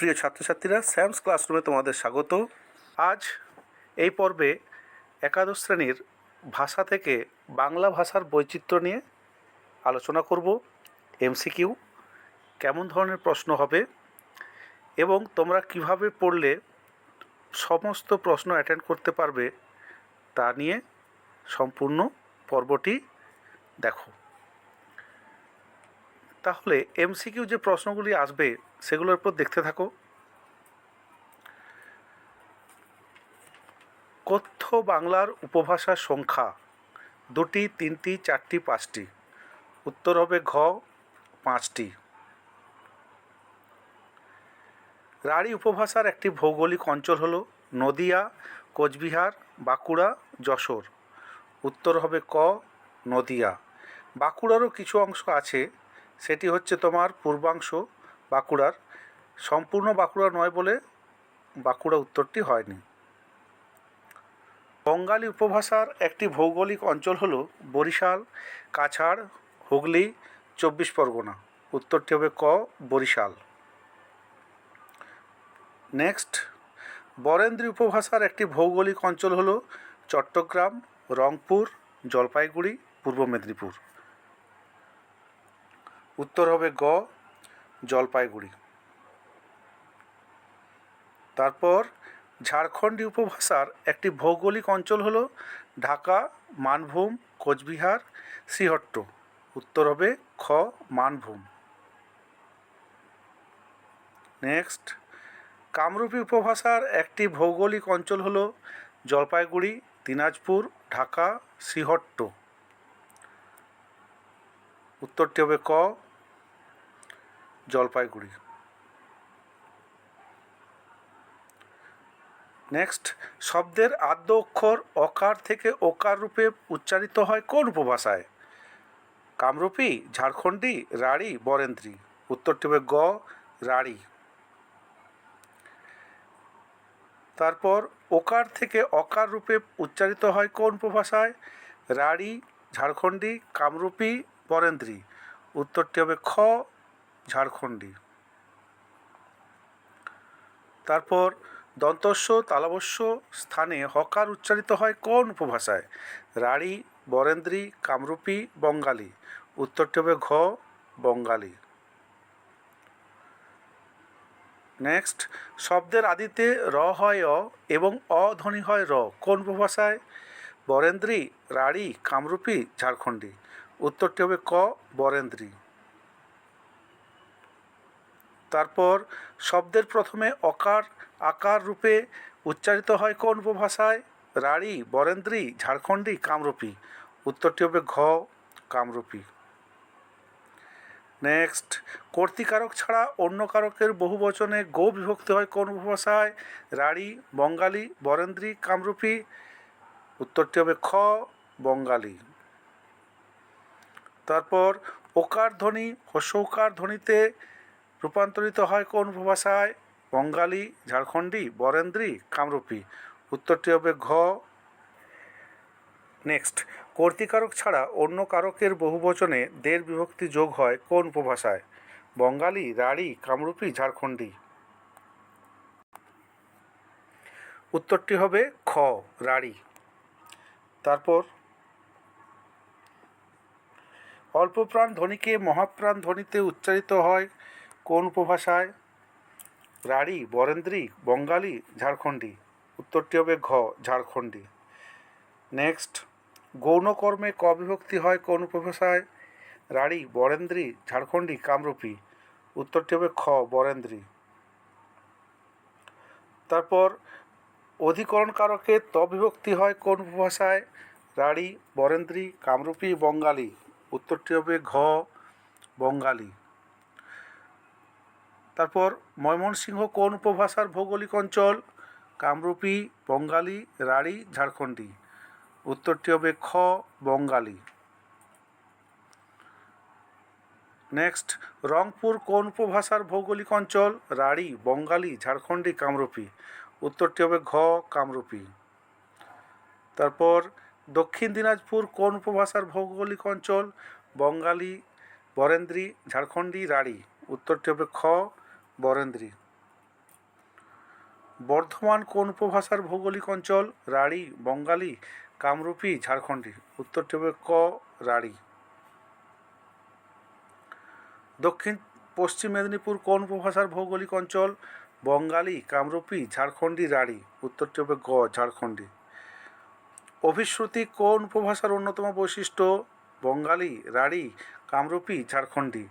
প্রিয় ছাত্রছাত্রীরা স্যামস ক্লাসরুমে তোমাদের স্বাগত। আজ এই পর্বে একাদশ শ্রেণির ভাষা থেকে বাংলা ভাষার বৈচিত্র্য নিয়ে আলোচনা করব এমসিকিউ কেমন ধরনের প্রশ্ন হবে এবং তোমরা কীভাবে পড়লে সমস্ত প্রশ্ন অ্যাটেন্ড করতে পারবে তা নিয়ে সম্পূর্ণ পর্বটি দেখো। তাহলে এমসিকিউ যে প্রশ্নগুলি আসবে সেগুলোর উপর দেখতে থাকো। কথ্য বাংলার উপভাষার সংখ্যা দুটি, তিনটি, চারটি, পাঁচটি। উত্তর হবে ঘ, পাঁচটি। রাঢ়ী উপভাষার একটি ভৌগোলিক অঞ্চল হল নদিয়া, কোচবিহার, বাঁকুড়া, যশোর। উত্তর হবে ক, নদিয়া। বাঁকুড়ারও কিছু অংশ আছে সেটি হচ্ছে তোমার পূর্বাংশ বাঁকুড়ার। সম্পূর্ণ বাঁকুড়া নয় বলে বাঁকুড়া উত্তরটি হয়নি। বঙ্গালী উপভাষার একটি ভৌগোলিক অঞ্চল হল বরিশাল, কাছাড়, হুগলি, চব্বিশ পরগনা। উত্তরটি হবে ক, বরিশাল। নেক্সট, বরেন্দ্রী উপভাষার একটি ভৌগোলিক অঞ্চল হল চট্টগ্রাম, রংপুর, জলপাইগুড়ি, পূর্ব মেদিনীপুর। উত্তর হবে গ, জলপাইগুড়ি। তারপর ঝাড়খণ্ডী উপভাষার একটি ভৌগোলিক অঞ্চল হল ঢাকা, মানভূম, কোচবিহার, শ্রীহট্ট। উত্তর হবে খ, মানভূম। নেক্সট, কামরূপী উপভাষার একটি ভৌগোলিক অঞ্চল হল জলপাইগুড়ি, দিনাজপুর, ঢাকা, শ্রীহট্ট। উত্তরটি হবে ক জলপাইগুড়ি। নেক্সট শব্দের আদ্য অক্ষর অকার থেকে ওকার রূপে উচ্চারিত হয় কোন উপভাষায়? কামরূপী, ঝাড়খণ্ডী, রাঢ়ী, বরেন্দ্রী। উত্তরটি হবে গ, রাঢ়ী। তারপর ওকার থেকে অকার রূপে উচ্চারিত হয় কোন উপভাষায়? রাঢ়ী, ঝাড়খণ্ডী, কামরূপী, বরেন্দ্রী। উত্তরটি হবে খ ঝাড়খণ্ডী। তারপর দন্তস্ব, তালবস্য স্থানে হকার উচ্চারিত হয় কোন উপভাষায়? রাঢ়ী, বরেন্দ্রী, কামরূপী, বঙ্গালী। উত্তরটি হবে ঘ, বঙ্গালী। নেক্সট, শব্দের আদিতে র হয় অ এবং অ ধ্বনি হয় র। কোন উপভাষায়? বরেন্দ্রী, রাঢ়ী, কামরূপী, ঝাড়খণ্ডী। উত্তরটি হবে ক, বরেন্দ্রী। তারপর শব্দের প্রথমে অকার, আকার রূপে উচ্চারিত হয় কোন উপভাষায়? রাঢ়ী, বরেন্দ্রী, ঝাড়খণ্ডী, কামরূপী। উত্তরটি হবে ঘ, কামরূপী। নেক্সট কর্তিকারক ছাড়া অন্য কারকের বহু বচনে গো বিভক্তি হয় কোন উপভাষায়? রাঢ়ী, বঙ্গালী, বরেন্দ্রী, কামরূপী। উত্তরটি হবে খ, বঙ্গালী। তারপর ওকার ধ্বনি হস্যৌকার ধ্বনিতে রূপান্তরিত হয় কোন উপভাষায়? বঙ্গালী, ঝাড়খণ্ডী, বরেন্দ্রী, কামরূপী। উত্তরটি হবে ঘ। নেক্সট। কর্তিকারক ছাড়া অন্য কারকের বহুবচনে দের বিভক্তি যোগ হয় কোন উপভাষায়? বঙ্গালী, রাঢ়ী, কামরূপী, ঝাড়খণ্ডী। উত্তরটি হবে খ, রাঢ়ী। তারপর অল্পপ্রাণ ধ্বনিকে মহাপ্রাণ ধ্বনিতে উচ্চারিত হয় কোন উপভাষায়? রাঢ়ী, বরেন্দ্রী, বঙ্গালী, ঝাড়খণ্ডী। উত্তরটি হবে ঘ, ঝাড়খণ্ডী। নেক্সট, গৌণকর্মে ক বিভক্তি হয় কোন উপভাষায়? রাঢ়ী, বরেন্দ্রী, ঝাড়খণ্ডী, কামরূপী। উত্তরটি হবে খ, বরেন্দ্রী। তারপর অধিকরণ কারকে ত বিভক্তি হয় কোন উপভাষায়? রাঢ়ী, বরেন্দ্রী, কামরূপী, বঙ্গালী। উত্তরটি হবে ঘ, বঙ্গালী। তারপর ময়মনসিংহ কোন উপভাষার ভৌগোলিক অঞ্চল? কামরূপী, বঙ্গালী, রাঢ়ী, ঝাড়খণ্ডী। উত্তরটি হবে খ, বঙ্গালী। নেক্সট রংপুর কোন উপভাষার ভৌগোলিক অঞ্চল? রাঢ়ী, বঙ্গালী, ঝাড়খণ্ডী, কামরূপী। উত্তরটি হবে ঘ, কামরূপী। তারপর দক্ষিণ দিনাজপুর কোন উপভাষার ভৌগোলিক অঞ্চল? বঙ্গালী, বরেন্দ্রী, ঝাড়খণ্ডী, রাঢ়ী। উত্তরটি হবে খ বরেন্দ্রী। বর্ধমান কোন উপভাষার ভৌগোলিক অঞ্চল? রাঢ়ী, বঙ্গালী, কামরূপী, ঝাড়খণ্ডী। উত্তরটি হবে ক, রাঢ়ী। দক্ষিণ পশ্চিম মেদিনীপুর কোন উপভাষার ভৌগোলিক অঞ্চল? বঙ্গালী, কামরূপী, ঝাড়খণ্ডী, রাঢ়ী। উত্তরটি হবে গ, ঝাড়খণ্ডী। অভিশ্রুতি কোন উপভাষার অন্যতম বৈশিষ্ট্য? বঙ্গালী, রাঢ়ী, কামরূপী, ঝাড়খণ্ডী।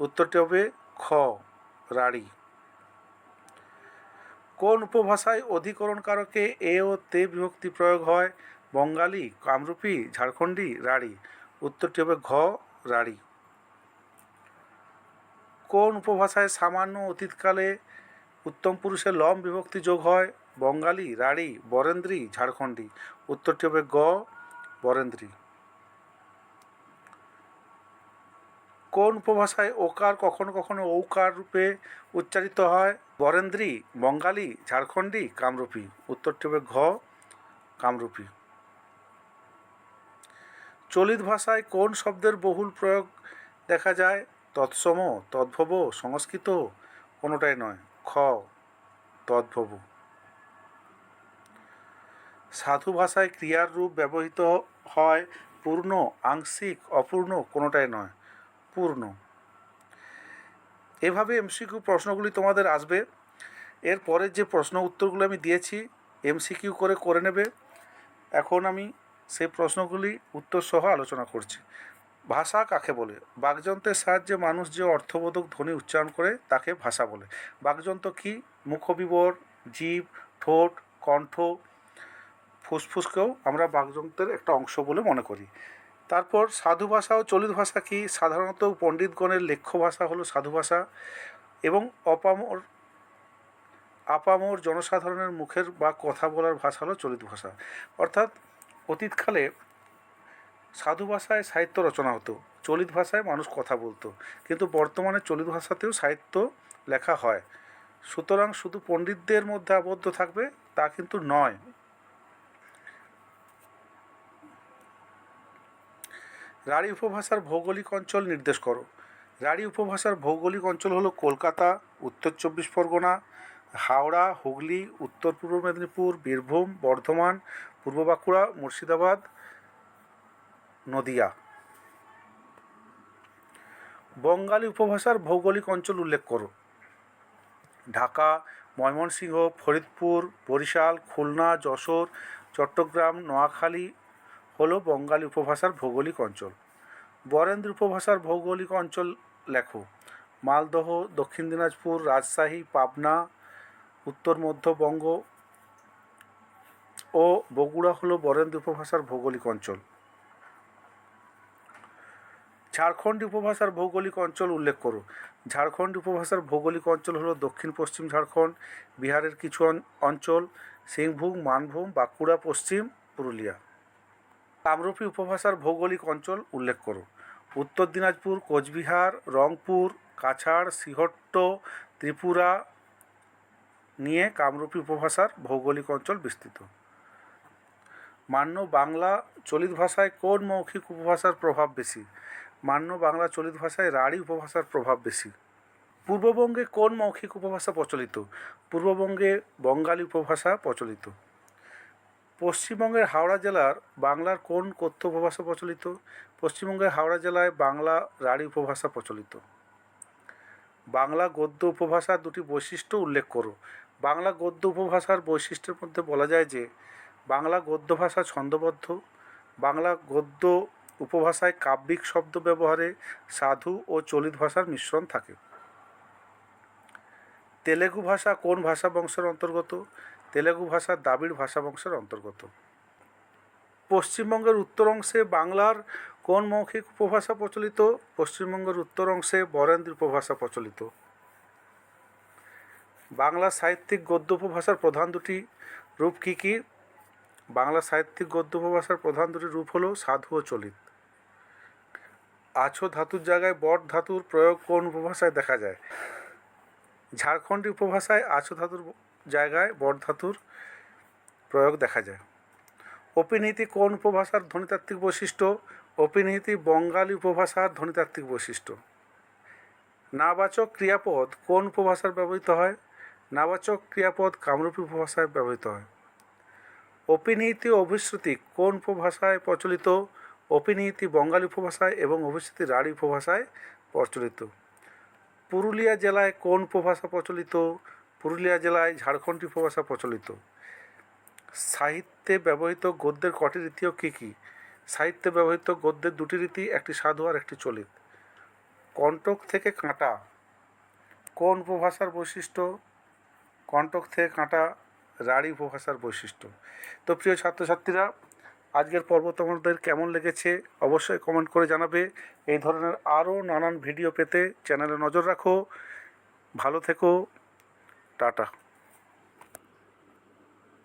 উত্তরটি হবে খ। রাঢ়ী কোন উপভাষায় অধিকরণকারকে এ ও তে বিভক্তি প্রয়োগ হয়? বঙ্গালী, কামরূপী, ঝাড়খণ্ডী রাঢ়ী উত্তরটি হবে ঘ রাঢ়ী কোন উপভাষায় সামান্য অতীতকালে উত্তম পুরুষের লম বিভক্তি যোগ হয়? বঙ্গালী রাঢ়ী বরেন্দ্রী, ঝাড়খণ্ডী। উত্তরটি হবে গ, বরেন্দ্রী। কোন উপভাষায় ওকার কখনো কখনো ঔকার রূপে উচ্চারিত হয়? বরেন্দ্রী, বঙ্গালী, ঝাড়খণ্ডী, কামরূপী। উত্তরটি হবে ঘ, কামরূপী। চলিত ভাষায় কোন শব্দের বহুল প্রয়োগ দেখা যায়? তৎসম, তদ্ভব, সংস্কৃত, কোনোটাই নয়। খ, তদ্ভব। সাধু ভাষায় ক্রিয়ার রূপ ব্যবহৃত হয় পূর্ণ, আংশিক, অপূর্ণ, কোনোটাই নয়। পূর্ণ। এভাবে এমসিকিউ প্রশ্নগুলি তোমাদের আসবে। এর পরের যে প্রশ্ন উত্তরগুলো আমি দিয়েছি এমসিকিউ করে করে নেবে। এখন আমি সেই প্রশ্নগুলি উত্তর সহ আলোচনা করছি। ভাষা কাকে বলে? বাকযন্ত্রের সাহায্যে মানুষ যে অর্থবোধক ধ্বনি উচ্চারণ করে, তাকে ভাষা বলে। বাকযন্ত্র কি? মুখবিবর, জীব, ঠোঁট, কণ্ঠ, ফুসফুসকেও আমরা বাকযন্ত্রের একটা অংশ বলে মনে করি। তারপর সাধু ভাষা ও চলিত ভাষা কি? সাধারণত পণ্ডিতগণের লেখ্য ভাষা হলো সাধু ভাষা এবং অপামর, আপামর জনসাধারণের মুখের বা কথা বলার ভাষা হলো চলিত ভাষা। অর্থাৎ অতীতকালে সাধু ভাষায় সাহিত্য রচনা হতো, চলিত ভাষায় মানুষ কথা বলতো। কিন্তু বর্তমানে চলিত ভাষাতেও সাহিত্য লেখা হয়। সুতরাং শুধু পণ্ডিতদের মধ্যে আবদ্ধ থাকবে তা কিন্তু নয়। রাঢ়ী উপভাষার ভৌগোলিক অঞ্চল নির্দেশ করো। রাঢ়ী উপভাষার ভৌগোলিক অঞ্চল হলো কলকাতা, উত্তর চব্বিশ পরগনা, হাওড়া, হুগলি, উত্তর পূর্ব মেদিনীপুর, বীরভূম, বর্ধমান, পূর্ব বাঁকুড়া, মুর্শিদাবাদ, নদিয়া। বঙ্গালী উপভাষার ভৌগোলিক অঞ্চল উল্লেখ করো। ঢাকা, ময়মনসিংহ, ফরিদপুর, বরিশাল, খুলনা, যশোর, চট্টগ্রাম, নোয়াখালী হলো বঙ্গালী উপভাষার ভৌগোলিক অঞ্চল। বরেন্দ্র উপভাষার ভৌগোলিক অঞ্চল লেখো। মালদহ, দক্ষিণ দিনাজপুর, রাজশাহী, পাবনা, উত্তর মধ্যবঙ্গ ও বগুড়া হলো বরেন্দ্র উপভাষার ভৌগোলিক অঞ্চল। ঝাড়খণ্ড উপভাষার ভৌগোলিক অঞ্চল উল্লেখ করো। ঝাড়খণ্ড উপভাষার ভৌগোলিক অঞ্চল হলো দক্ষিণ পশ্চিম ঝাড়খণ্ড, বিহারের কিছু অঞ্চল, সিংভূম, মানভূম, বাঁকুড়া, পশ্চিম পুরুলিয়া। কামরূপী উপভাষার ভৌগোলিক অঞ্চল উল্লেখ করো উত্তর দিনাজপুর, কোচবিহার, রংপুর, কাছাড়, সিহট্ট, ত্রিপুরা নিয়ে কামরূপী উপভাষার ভৌগোলিক অঞ্চল বিস্তৃত। মান্য বাংলা চলিত ভাষায় কোন মৌখিক উপভাষার প্রভাব বেশি? মান্য বাংলা চলিত ভাষায় রাঢ়ী উপভাষার প্রভাব বেশি? পূর্ববঙ্গে কোন মৌখিক উপভাষা প্রচলিত? পূর্ববঙ্গে বঙ্গালী উপভাষা প্রচলিত। পশ্চিমবঙ্গের হাওড়া জেলার বাংলার কোন কথ্য উপভাষা প্রচলিত? পশ্চিমবঙ্গের হাওড়া জেলায় বাংলা রাঢ়ী উপভাষা প্রচলিত। বাংলা গদ্য উপভাষার দুটি বৈশিষ্ট্য উল্লেখ করো। বাংলা গদ্য উপভাষার বৈশিষ্ট্যের মধ্যে বলা যায় যে, বাংলা গদ্য ভাষা ছন্দবদ্ধ। বাংলা গদ্য উপভাষায় কাব্যিক শব্দ ব্যবহারে সাধু ও চলিত ভাষার মিশ্রণ থাকে। তেলেগু ভাষা কোন ভাষা বংশের অন্তর্গত? তেলেগু ভাষা দ্রাবিড় ভাষা বংশের অন্তর্গত। পশ্চিমবঙ্গের উত্তর অংশে বাংলার কোন মৌখিক উপভাষা প্রচলিত? পশ্চিমবঙ্গের উত্তর অংশে বরেন্দ্র উপভাষা প্রচলিত। বাংলা সাহিত্যিক গদ্য উপভাষার প্রধান দুটি রূপ কী কী? বাংলা সাহিত্যিক গদ্য উপভাষার প্রধান দুটি রূপ হলো সাধু ও চলিত। আছো ধাতুর জায়গায় বট ধাতুর প্রয়োগ কোন উপভাষায় দেখা যায়? ঝাড়খণ্ডী উপভাষায় আছো ধাতুর জায়গায় বট ধাতুর প্রয়োগ দেখা যায়। অপিনীতি কোন উপভাষার ধ্বনিতাত্ত্বিক বৈশিষ্ট্য? অপিনীতি বঙ্গালী উপভাষার ধ্বনিতাত্ত্বিক বৈশিষ্ট্য। নাবাচক ক্রিয়াপদ কোন উপভাষার ব্যবহৃত হয়? নাবাচক ক্রিয়াপদ কামরূপী উপভাষায় ব্যবহৃত হয়। অপিনীতি অভিশ্রুতি কোন উপভাষায় প্রচলিত? অপিনীতি বঙ্গালী উপভাষায় এবং অভিশ্রুতি রাঢ়ী উপভাষায় প্রচলিত। পুরুলিয়া জেলায় কোন উপভাষা প্রচলিত? পুরুলিয়া জেলায় ঝাড়খণ্ডী উপভাষা প্রচলিত। সাহিত্যে ব্যবহৃত গদ্যের কটি রীতিও কী কী? সাহিত্যে ব্যবহৃত গদ্যের দুটি রীতি, একটি সাধু আর একটি চলিত। কণ্টক থেকে কাঁটা, কোন উপভাষার বৈশিষ্ট্য? কণ্টক থেকে কাঁটা, রাঢ়ী উপভাষার বৈশিষ্ট্য। তো প্রিয় ছাত্রছাত্রীরা, আজকের পর্ব তোমাদের কেমন লেগেছে অবশ্যই কমেন্ট করে জানাবে। এই ধরনের আরও নানান ভিডিও পেতে চ্যানেলে নজর রাখো। ভালো থেকো। টাটা।